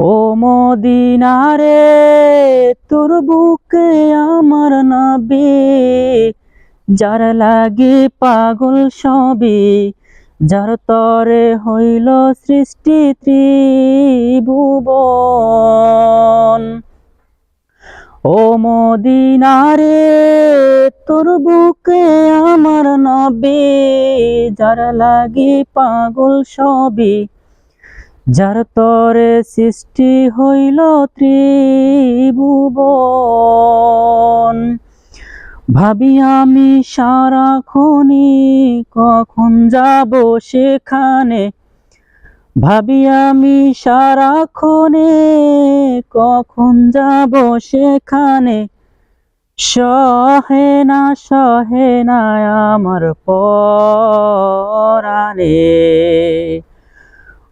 ও মদিনারে তোর বুকে আমার নাবে, যার লাগে পাগল সবে, যার তরে হইল সৃষ্টি ত্রিভুবন। ও মদিনারে তোর বুকে আমার নবে, যার লাগে পাগল সবে যার তরে সৃষ্টি হইল ত্রিভুবন। ভাবি আমি সারাক্ষণি কখন যাব সেখানে? ভাবি আমি সারাক্ষণে কখন যাব সেখানে? সহে না সহে না আমার পরাণে।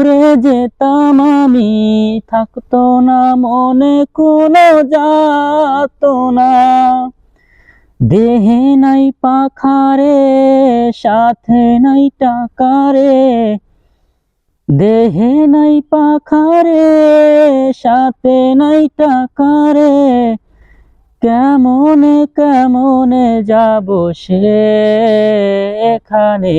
উড়ে যেতাম আমি, থাকতো না মনে, কোনো যাত না। দেহে নাই পাখারে, সাথে নাই টাকারে। দেহে নাই পাখারে, সাথে নাই টাকারে। কেমনে কেমনে যাব সে এখানে?